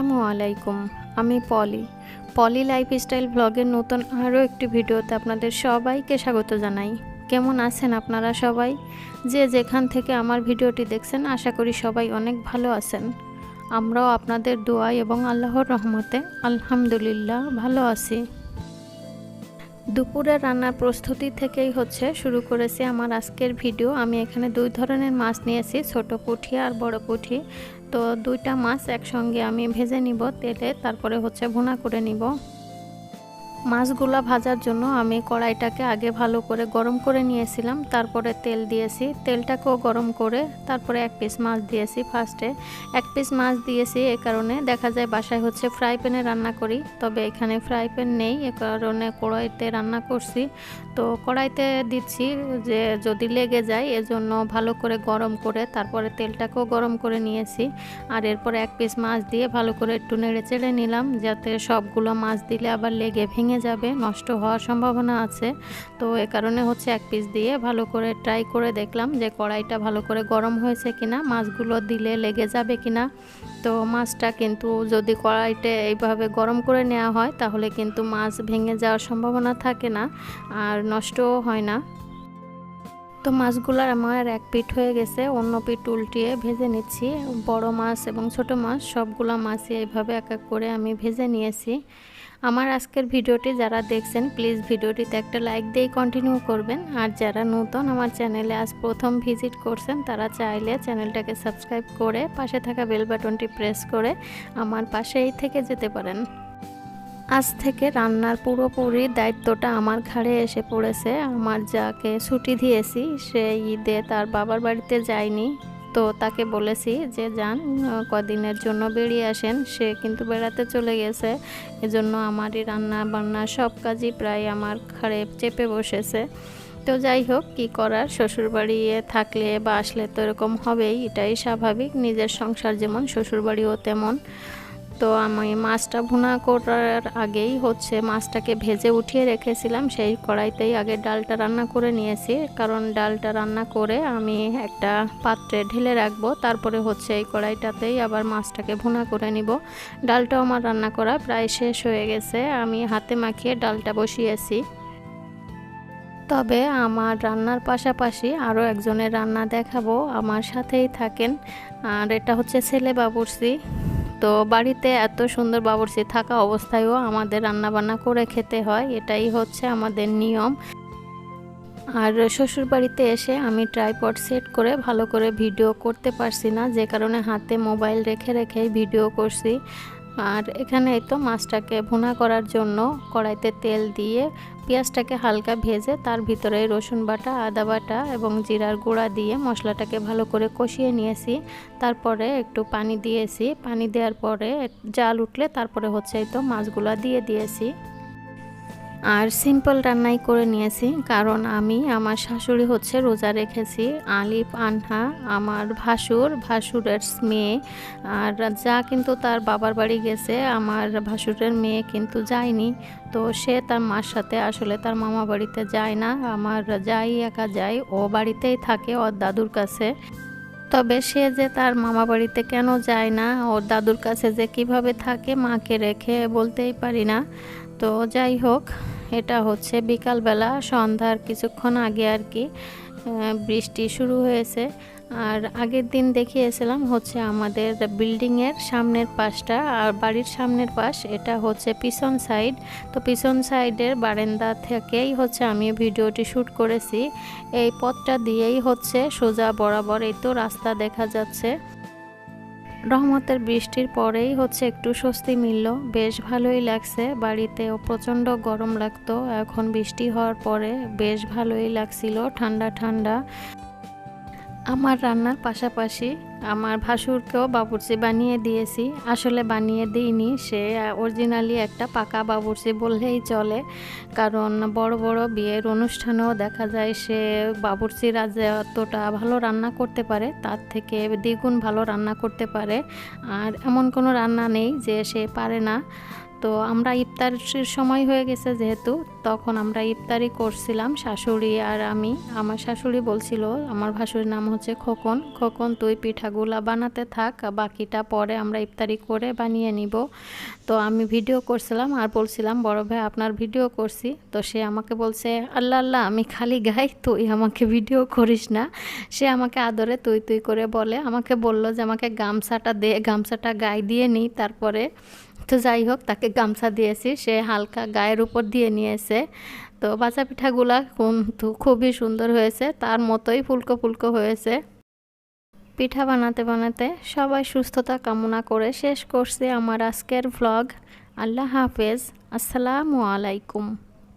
আসসালামু আলাইকুম, আমি পলি। পলি লাইফস্টাইল ব্লগের নতুন আরও একটি ভিডিওতে আপনাদের সবাইকে স্বাগত জানাই। কেমন আছেন আপনারা সবাই? যে যেখান থেকে আমার ভিডিওটি দেখছেন, আশা করি সবাই অনেক ভালো আছেন। আমরাও আপনাদের দোয়া এবং আল্লাহর রহমতে আলহামদুলিল্লাহ ভালো আছি। দুপুরের রান্নার প্রস্তুতি থেকেই হচ্ছে, শুরু করেছি আমার আজকের ভিডিও। আমি এখানে দুই ধরনের মাছ নিয়েছি, ছোট পুঁঠি আর বড় পুঁঠি। তো দুইটা মাছ একসঙ্গে আমি ভেজে নিব তেলে তারপরে হচ্ছে ভুনা করে নিব। মাছগুলা ভাজার জন্য আমি কড়াইটাকে আগে ভালো করে গরম করে নিয়েছিলাম, তারপরে তেল দিয়েছি। তেলটাকেও গরম করে তারপরে এক পিস মাছ দিয়েছি ফার্স্টে। এক পিস মাছ দিয়েছি এ কারণে দেখা যায় বাসায় হচ্ছে ফ্রাই প্যানে রান্না করি, তবে এখানে ফ্রাই প্যান নেই, এ কারণে কড়াইতে রান্না করছি। তো কড়াইতে দিচ্ছি যে যদি লেগে যায়, এজন্য ভালো করে গরম করে তারপরে তেলটাকেও গরম করে নিয়েছি। আর এরপরে এক পিস মাছ দিয়ে ভালো করে একটু নেড়ে চেড়ে নিলাম, যাতে সবগুলো মাছ দিলে আবার লেগে ভেঙে যাবে, নষ্ট হওয়ার সম্ভাবনা আছে। তো এ কারণে হচ্ছে এক পিস দিয়ে ভালো করে ট্রাই করে দেখলাম যে কড়াইটা ভালো করে গরম হয়েছে কিনা, মাছগুলো দিলে লেগে যাবে কিনা। তো মাছটা কিন্তু যদি কড়াইতে এইভাবে গরম করে নেওয়া হয়, তাহলে কিন্তু মাছ ভেঙে যাওয়ার সম্ভাবনা থাকে না, আর নষ্টও হয় না। তো মাছগুলোর আমার এক পিঠ হয়ে গেছে, অন্য পিঠ উল্টিয়ে ভেজে নিচ্ছি। বড় মাছ এবং ছোট মাছ, সবগুলো মাছই এইভাবে এক এক করে আমি ভেজে নিয়েছি। আমার আজকের ভিডিওটি যারা দেখছেন, প্লিজ ভিডিওটিতে একটা লাইক দিয়ে কন্টিনিউ করবেন। আর যারা নতুন আমার চ্যানেলে আজ প্রথম ভিজিট করছেন, তারা চাইলে চ্যানেলটাকে সাবস্ক্রাইব করে পাশে থাকা বেল বাটনটি প্রেস করে আমার পাশেই থেকে যেতে পারেন। আজ থেকে রান্নার পুরোপুরি দায়িত্বটা আমার ঘাড়ে এসে পড়েছে। আমার যাকে ছুটি দিয়েছি, সে ঈদে তার বাবার বাড়িতে যায়নি। তো তাকে বলেছি যে, যান, কদিনের জন্য বেরিয়ে আসেন। সে কিন্তু বেড়াতে চলে গেছে। এজন্য আমারই রান্না বান্না সব কাজই প্রায় আমার ঘাড়ে চেপে বসেছে। তো যাই হোক, কি করার? শ্বশুরবাড়ি থাকলে বা আসলে তো এরকম হবেই, এটাই স্বাভাবিক। নিজের সংসার যেমন, শ্বশুরবাড়িও তেমন। তো আমি মাছটা ভুনা করার আগেই হচ্ছে মাছটাকে ভেজে উঠিয়ে রেখেছিলাম। সেই কড়াইতেই আগে ডালটা রান্না করে নিয়েছি। কারণ ডালটা রান্না করে আমি একটা পাত্রে ঢেলে রাখব। তারপরে হচ্ছে এই কড়াইটাতেই আবার মাছটাকে ভুনা করে নিব। ডালটাও আমার রান্না করা প্রায় শেষ হয়ে গেছে। আমি হাতে মাখিয়ে ডালটা বসিয়েছি। তবে আমার রান্নার পাশাপাশি আরও একজনের রান্না দেখাবো। আমার সাথেই থাকেন। আর এটা হচ্ছে ছেলে বাবুরসি তো বাড়িতে এত সুন্দর বাবরচি থাকা অবস্থায়ও আমাদের রান্নাবান্না করে খেতে হয়, এটাই হচ্ছে আমাদের নিয়ম। আর শ্বশুর বাড়িতে এসে আমি ট্রাইপড সেট করে ভালো করে ভিডিও করতে পারছি না, যে কারণে হাতে মোবাইল রেখে রেখেই ভিডিও করছি। আর এখানে তো মাছটাকে ভুনা করার জন্য কড়াইতে তেল দিয়ে পেঁয়াজটাকে হালকা ভেজে তার ভিতরে রসুন বাটা, আদা বাটা এবং জিরার গুঁড়া দিয়ে মশলাটাকে ভালো করে কষিয়ে নিয়েছি। তারপরে একটু পানি দিয়েছি। পানি দেওয়ার পরে জাল উঠলে তারপরে হচ্ছে এই তো মাছগুলা দিয়ে দিয়েছি। আর সিম্পল রান্নাই করে নিয়েছি, কারণ আমি, আমার শাশুড়ি হচ্ছে রোজা রেখেছি, আলিফ, আনহা, আমার ভাসুর, ভাসুরের মেয়ে, আর যা কিন্তু তার বাবার বাড়ি গেছে, আমার ভাসুরের মেয়ে কিন্তু যায়নি, তো সে তার মার সাথে আসলে তার মামা বাড়িতে যায় না, আমার যাই একা যায় ও বাড়িতেই থাকে, ওর দাদুর কাছে। তবে সে যে তার মামা বাড়িতে কেন যায় না, ওর দাদুর কাছে যে কীভাবে থাকে মাকে রেখে বলতেই পারি না। তো যাই হোক, এটা হচ্ছে বিকালবেলা, সন্ধ্যার কিছুক্ষণ আগে আর কি। বৃষ্টি শুরু হয়েছে। আর আগের দিন দেখিয়েছিলাম হচ্ছে আমাদের বিল্ডিংয়ের সামনের পাশটা আর বাড়ির সামনের পাশ, এটা হচ্ছে পিছন সাইড তো পিছন সাইডের বারান্দা থেকেই হচ্ছে আমি ভিডিওটি শ্যুট করেছি। এই পথটা দিয়েই হচ্ছে সোজা বরাবর, এই তো রাস্তা দেখা যাচ্ছে। রহমতের বৃষ্টির পরেই হচ্ছে একটু স্বস্তি মিলল। বেশ ভালোই লাগছে বাড়িতেও, প্রচণ্ড গরম লাগতো। এখন বৃষ্টি হওয়ার পরে বেশ ভালোই লাগছিল, ঠান্ডা ঠান্ডা। আমার রান্নার পাশাপাশি আমার ভাসুরকেও বাবুর্চি বানিয়ে দিয়েছি। আসলে বানিয়ে দিইনি, সে অরিজিনালি একটা পাকা বাবুর্চি বললেই চলে। কারণ বড় বড় বিয়ের অনুষ্ঠানেও দেখা যায় সে বাবুর্চির এতটা ভালো রান্না করতে পারে, তার থেকে দ্বিগুণ ভালো রান্না করতে পারে। আর এমন কোনো রান্না নেই যে সে পারে না। তো আমরা ইফতারের সময় হয়ে গেছে যেহেতু, তখন আমরা ইফতারি করছিলাম শাশুড়ি আর আমি। আমার শাশুড়ি বলছিল, আমার ভাসুরির নাম হচ্ছে খোকন। খোকন, তুই পিঠা পিঠাগুলা বানাতে থাক বাকিটা পরে আমরা ইফতারি করে বানিয়ে নিব। তো আমি ভিডিও করছিলাম আর বলছিলাম, বড় ভাই, আপনার ভিডিও করছি। তো সে আমাকে বলছে, আল্লাহ আল্লাহ, আমি খালি গাই, তুই আমাকে ভিডিও করিস না। সে আমাকে আদরে তুই তুই করে বলে, আমাকে বলল যে, আমাকে গামছাটা দে, গামছাটা গায়ে দিয়ে নিই তারপরে তো যাই হোক, তাকে গামছা দিয়েছি, সে হালকা গায়ের উপর দিয়ে নিয়েছে। তো বাচ্চা পিঠাগুলা খুবই সুন্দর হয়েছে, তার মতোই ফুলকো ফুলকো হয়েছে। পিঠা বানাতে বানাতে সবাই সুস্থতা কামনা করে শেষ করছে আমার আজকের ভ্লগ আল্লাহ হাফেজ। আসসালামু আলাইকুম।